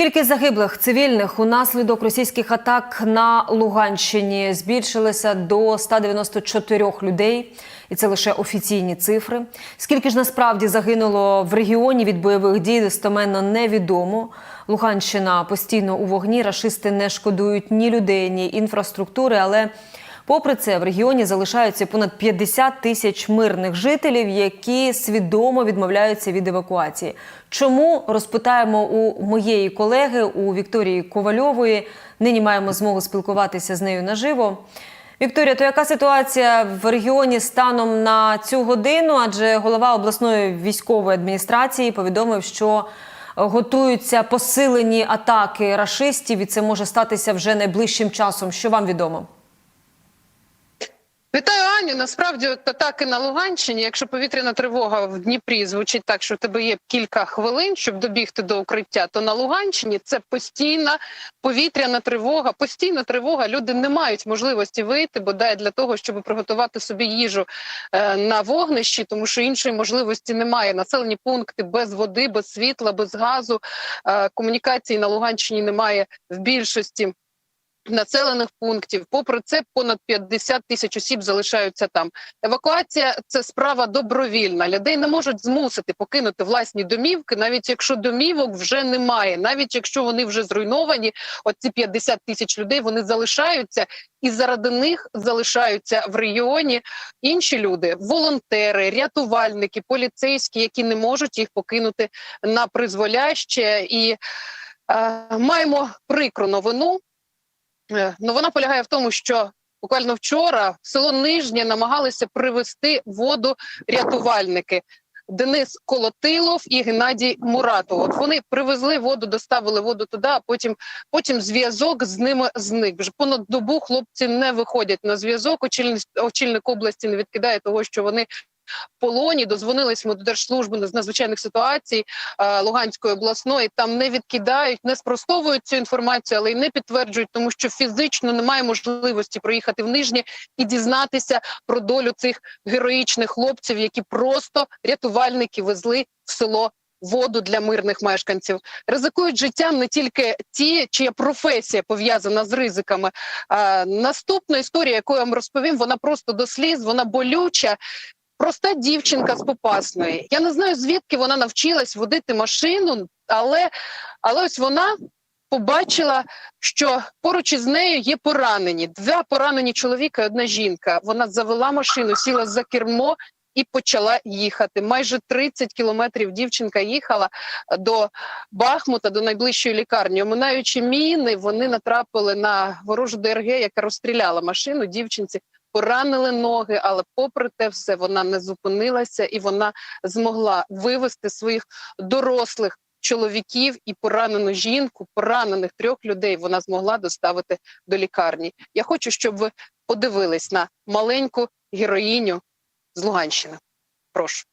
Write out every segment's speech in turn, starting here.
Кількість загиблих цивільних унаслідок російських атак на Луганщині збільшилася до 194 людей, і це лише офіційні цифри. Скільки ж насправді загинуло в регіоні від бойових дій, достеменно невідомо. Луганщина постійно у вогні. Рашисти не шкодують ні людей, ні інфраструктури, але Попри це, в регіоні залишаються понад 50 тисяч мирних жителів, які свідомо відмовляються від евакуації. Чому розпитаємо у моєї колеги у Вікторії Ковальової? Нині маємо змогу спілкуватися з нею наживо. Вікторія, то яка ситуація в регіоні станом на цю годину? Адже голова обласної військової адміністрації повідомив, що готуються посилені атаки рашистів, і це може статися вже найближчим часом. Що вам відомо? Вітаю, Аню. Насправді от атаки на Луганщині. Якщо повітряна тривога в Дніпрі звучить так, що в тебе є кілька хвилин, щоб добігти до укриття, то на Луганщині це постійна повітряна тривога, постійна тривога. Люди не мають можливості вийти, бодай для того, щоб приготувати собі їжу е, на вогнищі, тому що іншої можливості немає. Населені пункти без води, без світла, без газу. Е, комунікації на Луганщині немає в більшості населених пунктів. Попри це, понад 50 тисяч осіб залишаються там. Евакуація це справа добровільна. Людей не можуть змусити покинути власні домівки, навіть якщо домівок вже немає, навіть якщо вони вже зруйновані. Оці 50 тисяч людей вони залишаються, і заради них залишаються в регіоні інші люди: волонтери, рятувальники, поліцейські, які не можуть їх покинути на призволяще і. е, Маємо прикру новину. Е, Ну вона полягає в тому, що буквально вчора в село Нижнє намагалися привезти воду рятувальники. Денис Колотилов і Геннадій Муратов. От вони привезли воду, доставили воду туди. А потім потім зв'язок з ними зник. Вже понад добу хлопці не виходять на зв'язок. Очільник, очільник області не відкидає того, що вони полоні. Дозвонились ми до держслужби з надзвичайних ситуацій е, Луганської обласної. Там не відкидають, не спростовують цю інформацію, але й не підтверджують, тому що фізично немає можливості проїхати в нижнє і дізнатися про долю цих героїчних хлопців, які просто рятувальники везли в село. Воду для мирних мешканців ризикують життям не тільки ті, чия професія пов'язана з ризиками. А, наступна історія, яку я вам розповім, вона просто до сліз, вона болюча. Проста дівчинка з Попасної. Я не знаю, звідки вона навчилась водити машину, але, але ось вона побачила, що поруч із нею є поранені. Два поранені чоловіка і одна жінка. Вона завела машину, сіла за кермо і почала їхати. Майже 30 кілометрів дівчинка їхала до Бахмута, до найближчої лікарні. Оминаючи міни, вони натрапили на ворожу ДРГ, яка розстріляла машину дівчинці поранили ноги, але попри те, все вона не зупинилася і вона змогла вивести своїх дорослих чоловіків і поранену жінку, поранених трьох людей. Вона змогла доставити до лікарні. Я хочу, щоб ви подивились на маленьку героїню з Луганщини. Прошу.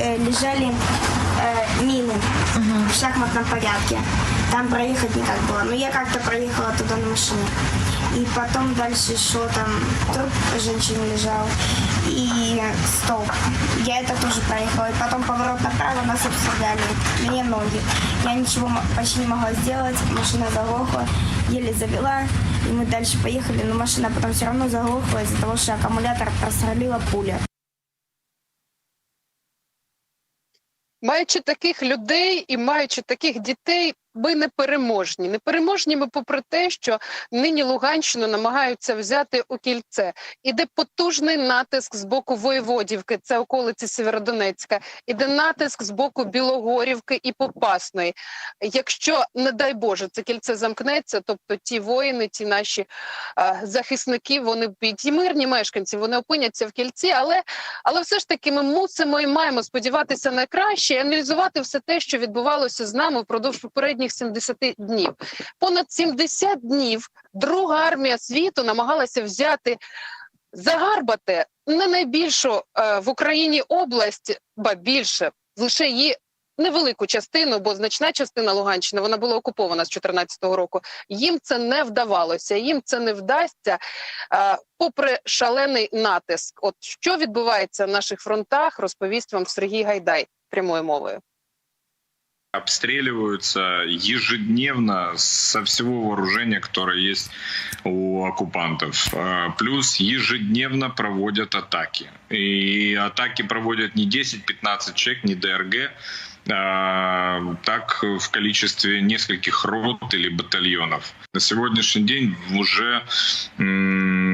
э, лежали мины в шахматном порядке. Там проехать никак было. Но я как-то проехала туда на машине. И потом дальше шло там труп женщины лежал и столб. Я это тоже проехала. И потом поворот направо нас обстреляли. Мне ноги. Я ничего почти не могла сделать. Машина заглохла. Еле завела. И мы дальше поехали. Но машина потом все равно заглохла из-за того, что аккумулятор просролила пуля. Маючи таких людей і маючи таких дітей, ми не переможні. Ми, попри те, що нині Луганщину намагаються взяти у кільце. Іде потужний натиск з боку Воєводівки, це околиці Сєвєродонецька, іде натиск з боку Білогорівки і Попасної. Якщо, не дай Боже, це кільце замкнеться, тобто ті воїни, ті наші а, захисники, вони ті мирні мешканці, вони опиняться в кільці, але, але все ж таки ми мусимо і маємо сподіватися на краще і аналізувати все те, що відбувалося з нами впродовж попередніх 70 днів. Понад 70 днів друга армія світу намагалася взяти загарбати не найбільшу е, в Україні область, ба більше лише її. Невелику частину, бо значна частина Луганщини вона була окупована з 2014 року. Їм це не вдавалося, їм це не вдасться, е, попри шалений натиск. От що відбувається на наших фронтах, розповість вам Сергій Гайдай прямою мовою. Обстреливаются ежедневно со всего вооружения, которое есть у оккупантов. А, Плюс ежедневно проводят атаки. И атаки проводят не 10-15 человек, не ДРГ, а, так в количестве нескольких рот или батальонов. На сегодняшний день уже м,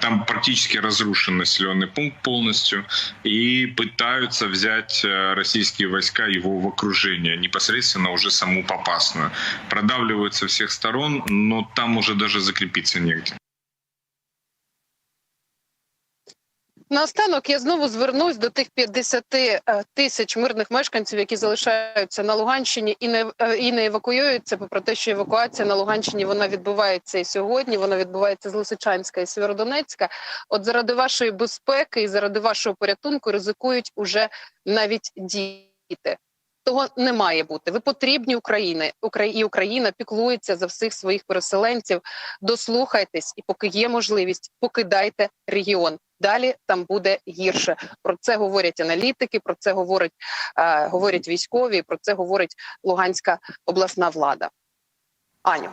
там практически разрушен населенный пункт полностью и пытаются взять э, российские войска его в окружение, непосредственно уже саму Попасную. Продавливают со всех сторон, но там уже даже закрепиться негде. Наостанок я знову звернусь до тих 50 е, тисяч мирних мешканців, які залишаються на Луганщині і не е, і не евакуюються. Попри те, що евакуація на Луганщині вона відбувається і сьогодні. Вона відбувається з Лисичанська і Сєвєродонецька. От заради вашої безпеки і заради вашого порятунку ризикують уже навіть діти. Того не має бути. Ви потрібні Україні. Украї- і Україна піклується за всіх своїх переселенців. Дослухайтесь, і поки є можливість, покидайте регіон. Далі там буде гірше. Про це говорять аналітики, про це говорять, е, говорять військові, про це говорить Луганська обласна влада. Аню.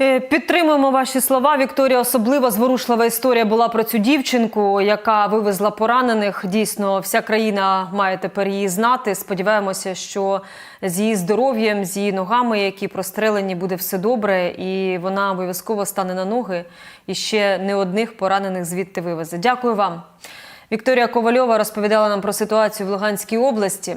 Е, Підтримуємо ваші слова. Вікторія, особливо зворушлива історія була про цю дівчинку, яка вивезла поранених. Дійсно, вся країна має тепер її знати. Сподіваємося, що з її здоров'ям, з її ногами, які прострелені, буде все добре, і вона обов'язково стане на ноги і ще не одних поранених звідти вивезе. Дякую вам. Вікторія Ковальова розповідала нам про ситуацію в Луганській області.